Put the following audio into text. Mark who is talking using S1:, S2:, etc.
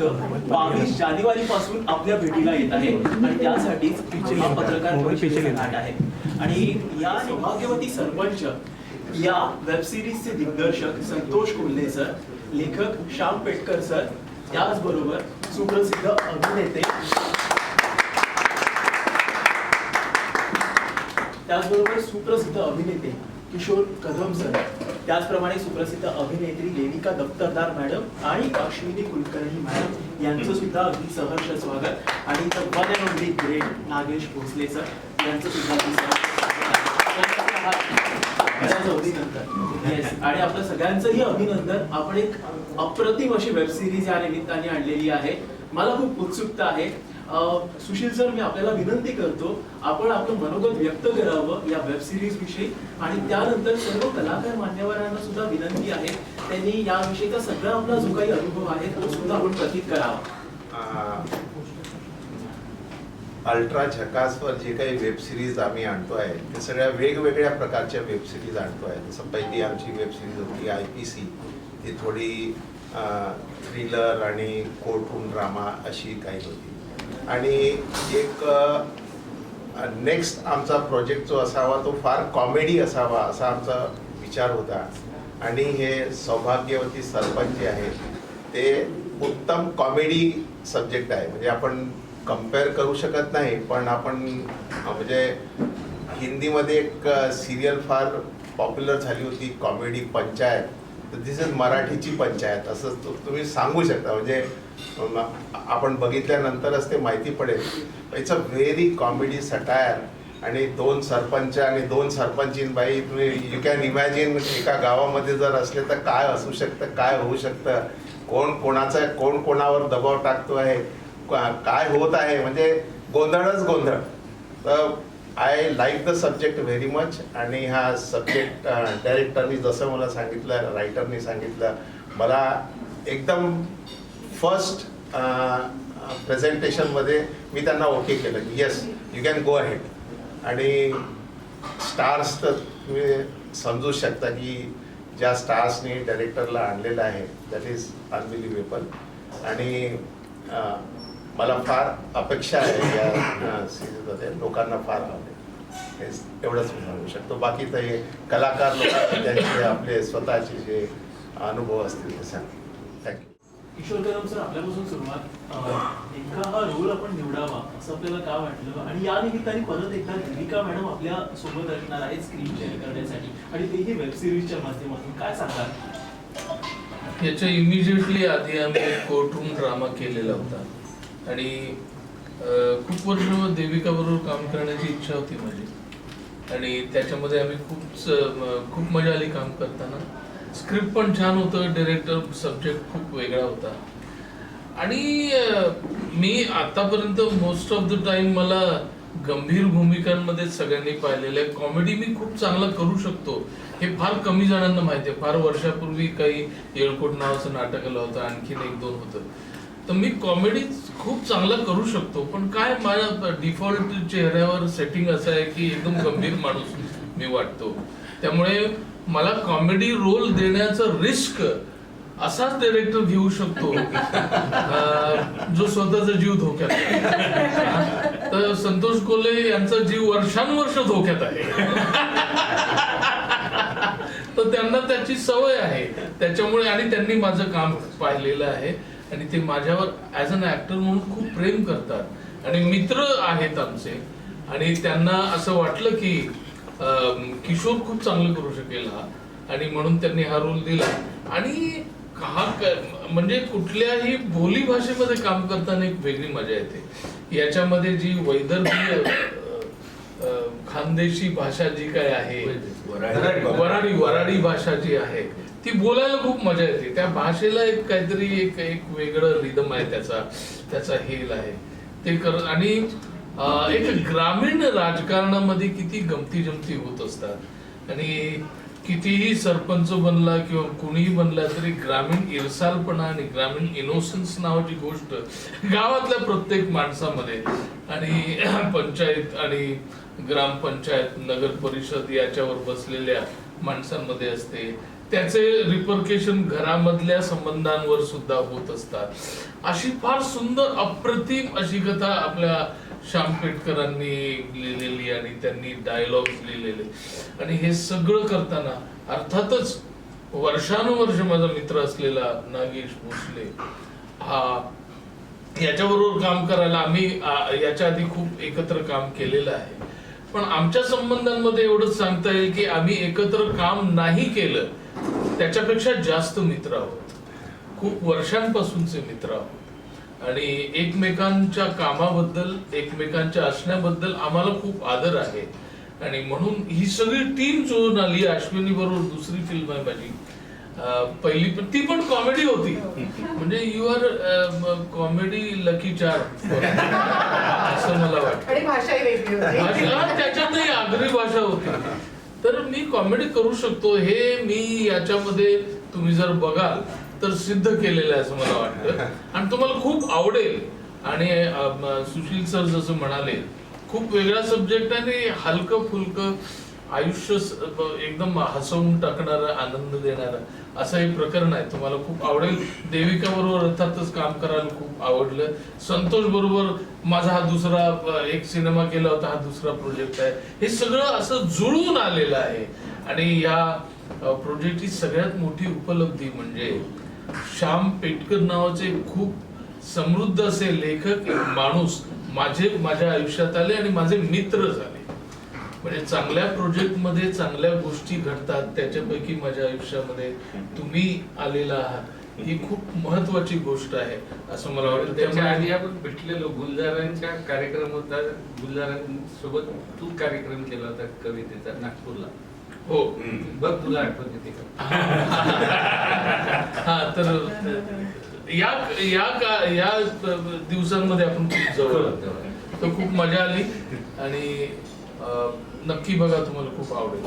S1: दिनांक बावीस जानेवारी पासून आपल्या भेटीला येत आहे. आणि त्यासाठीच हा पत्रकार परिषदेचा घाट आहे. आणि या सौभाग्यवती सरपंच या वेब सिरीजचे दिग्दर्शक संतोष कोल्हे सर लेखक श्याम पेटकर सर त्याचबरोबर सुप्रसिद्ध अभिनेते त्याचबरोबर सुप्रसिद्ध अभिनेते किशोर कदम सर. त्याचप्रमाणे सुप्रसिद्ध अभिनेत्री लेनिका दफ्तरदार मॅडम आणि अश्विनी कुलकर्णी मॅडम यांचं सुद्धा अगदी सहर्ष स्वागत. आणि the one Nagesh Bhosale sir यांचं सुद्धा आणि आपलं सगळ्यांचंही अभिनंदन. आपण एक अप्रतिम अशी वेब सिरीज या निमित्ताने आणलेली आहे. मला खूप उत्सुकता आहे. सुशील सर मी आपल्याला विनंती करतो आपण आपलं मनोगत व्यक्त करावं या वेब सिरीज विषयी. आणि त्यानंतर सर्व कलाकार मान्यवरांना सुद्धा विनंती आहे त्यांनी याविषयीचा सगळा आपला जो काही अनुभव आहे तो सुद्धा आपण प्रतीत करावा.
S2: अल्ट्रा झकासवर जे काही वेब सिरीज आम्ही आणतो आहे ते सगळ्या वेगवेगळ्या प्रकारच्या वेब सिरीज आहे जसं पहिली आमची वेब सिरीज होती आय पी सी ती थोडी थ्रिलर आणि कोर्टरूम ड्रामा अशी काही होती. आणि एक नेक्स्ट आमचा प्रोजेक्ट जो असावा तो फार कॉमेडी असावा असा आमचा विचार होता. आणि हे सौभाग्यवती सरपंच जे आहेत ते उत्तम कॉमेडी सब्जेक्ट आहे. म्हणजे आपण कंपेअर करू शकत नाही पण आपण म्हणजे हिंदीमध्ये एक सिरियल फार पॉप्युलर झाली होती कॉमेडी पंचायत. तर दिस इज मराठीची पंचायत असं तुम्ही सांगू शकता. म्हणजे आपण बघितल्यानंतरच ते माहिती पडेल. It's a very comedy satire आणि दोन सरपंच आणि दोन सरपंचीन बाई तुम्ही यू कॅन इमॅजिन एका गावामध्ये जर असले तर काय असू शकतं काय होऊ शकतं? कोण कोणाचा कोण कोणावर दबाव टाकतो आहे का- काय होत आहे? म्हणजे गोंधळच गोंधळ. तर I like the subject very much आणि हा सब्जेक्ट डायरेक्टरनी uh, जसं मला सांगितलं रायटरनी सांगितलं मला एकदम फर्स्ट प्रेझेंटेशनमध्ये uh, मी त्यांना ओके केलं. की yes you can go ahead आणि स्टार्स तर तुम्ही समजू शकता की ज्या स्टार्सनी डायरेक्टरला आणलेलं आहे दॅट इज अनबिलिव्हेबल आणि uh, मला फार अपेक्षा आहे या सिरीजमध्ये लोकांना फार आवडेल. हेच एवढंच मी सांगू शकतो. बाकी तर हे कलाकार लोक त्यांचे आपले स्वतःचे जे अनुभव असतील ते सांग थँक्यू
S1: किशोर कदम सर आपल्यापासून सुरुवात नेमका हा रोल आपण निवडावा असं आपल्याला का वाटलं? आणि या निमित्ताने परत एकदा देविका मॅडम आपल्यासोबत असणार आहेत स्क्रीन शेअर करण्यासाठी. आणि तेही वेब सिरीजच्या माध्यमातून. काय सांगाल?
S3: याच्या इमिजिएटली आधी आम्ही एक कोर्टरूम ड्रामा केलेला होता. आणि खूप वर्ष देविका बरोबर काम करण्याची इच्छा होती माझी. आणि त्याच्यामध्ये आम्ही खूप खूप मजा आली काम करताना. स्क्रिप्ट पण छान होतं डिरेक्टर सब्जेक्ट खूप वेगळा होता. आणि मी आतापर्यंत मोस्ट ऑफ द टाइम मला गंभीर भूमिकांमध्ये सगळ्यांनी पाहिलेलं आहे. कॉमेडी मी खूप चांगलं करू शकतो. हे फार कमी जणांना माहिती आहे. फार वर्षापूर्वी काही येळकोट नावाचं नाटक आलं होतं आणखीन एक दोन होतं. तर मी कॉमेडी खूप चांगला करू शकतो पण काय माझ्या डिफॉल्ट चेहऱ्यावर सेटिंग असं आहे की एकदम गंभीर माणूस मी वाटतो. त्यामुळे मला कॉमेडी रोल देण्याचं रिस्क असाच डिरेक्टर घेऊ शकतो. जो स्वतःचा जीव धोक्यात आहे. तर संतोष कोल्हे यांचा जीव वर्षानुवर्ष धोक्यात आहे. तर त्यांना त्याची सवय आहे. त्याच्यामुळे आणि त्यांनी माझं काम पाहिलेलं आहे. आणि ते माझ्यावर ऍज अन ऍक्टर म्हणून खूप प्रेम करतात. आणि मित्र आहेत आमचे. आणि त्यांना असं वाटलं की किशोर खूप चांगलं करू शकेल हा. आणि म्हणून त्यांनी हा रोल दिला. आणि हा म्हणजे कुठल्याही बोली भाषेमध्ये काम करताना एक वेगळी मजा येते. याच्यामध्ये जी वैदर्भीय खानदेशी भाषा जी काय आहे वराडी वराडी भाषा जी आहे ती बोलायला खूप मजा येते. त्या भाषेला एक काहीतरी एक एक वेगळं रिदम आहे त्याचा त्याचा हेल आहे. ते कर आणि एक ग्रामीण राजकारणामध्ये किती गमती जमती होत असतात. आणि कितीही सरपंच बनला किंवा कुणीही बनला तरी ग्रामीण इरसालपणा आणि ग्रामीण इनोसन्स नावाची गोष्ट गावातल्या प्रत्येक माणसामध्ये. आणि पंचायत आणि ग्रामपंचायत नगर परिषद याच्यावर बसलेल्या माणसांमध्ये असते. त्याचे रिपरकेशन घरामधल्या संबंधांवर सुद्धा होत असतात. अशी फार सुंदर अप्रतिम अशी कथा आपल्या श्याम पेटकरांनी लिहिलेली आणि त्यांनी डायलॉग लिहिलेले. आणि हे सगळं करताना अर्थातच वर्षानुवर्ष माझा मित्र असलेला नागेश भोसले हा याच्याबरोबर काम करायला आम्ही याच्या आधी खूप एकत्र काम केलेलं आहे. पण आमच्या संबंधांमध्ये एवढंच सांगता येईल की आम्ही एकत्र काम नाही केलं त्याच्यापेक्षा जास्त मित्र आहोत. खूप वर्षांपासूनचे मित्र आहोत. आणि एकमेकांच्या कामाबद्दल एकमेकांच्या असण्याबद्दल आम्हाला खूप आदर आहे. आणि म्हणून ही सगळी टीम जुळून आली अश्विनी बरोबर दुसरी फिल्म आहे माझी. पहिली ती पण कॉमेडी होती. म्हणजे यू आर कॉमेडी लकी चार असं मला वाटतं. त्याच्यातही आगरी भाषा होती. तर मी कॉमेडी करू शकतो हे मी याच्यामध्ये तुम्ही जर बघाल तर सिद्ध केलेलं आहे असं मला वाटतं. आणि तुम्हाला खूप आवडेल. आणि सुशील सर जसं म्हणाले खूप वेगळा सब्जेक्ट आणि हलकं फुलकं आयुष्य एकदम हसवून टाकणारं आनंद देणारं असं हे प्रकरण आहे. तुम्हाला खूप आवडेल. देविका बरोबर अर्थातच काम करायला खूप आवडलं. संतोष बरोबर माझा हा दुसरा एक सिनेमा केला होता हा दुसरा प्रोजेक्ट आहे. हे सगळं असं जुळून आलेलं आहे. आणि या प्रोजेक्टची सगळ्यात मोठी उपलब्धी म्हणजे श्याम पेटकर नावाचे खूप समृद्ध असे लेखक एक माणूस माझे माझ्या आयुष्यात आले आणि माझे मित्र झाले. म्हणजे चांगल्या प्रोजेक्टमध्ये चांगल्या गोष्टी घडतात त्याच्यापैकी माझ्या आयुष्यामध्ये तुम्ही आलेला आहात. ही खूप महत्वाची गोष्ट आहे असं मला वाटतं.
S4: त्याच्या आधी आपण भेटलेलो गुलजारांच्या कार्यक्रम होता गुलजारांसोबत तू कार्यक्रम केला होता कवितेचा नागपूरला.
S3: हो.
S4: बघ तुला आठवत येते
S3: हा तर या या का- या दिवसांमध्ये आपण खूप जवळ आहोत. तर खूप मजा आली आणि नक्की बघा तुम्हाला खूप आवडेल.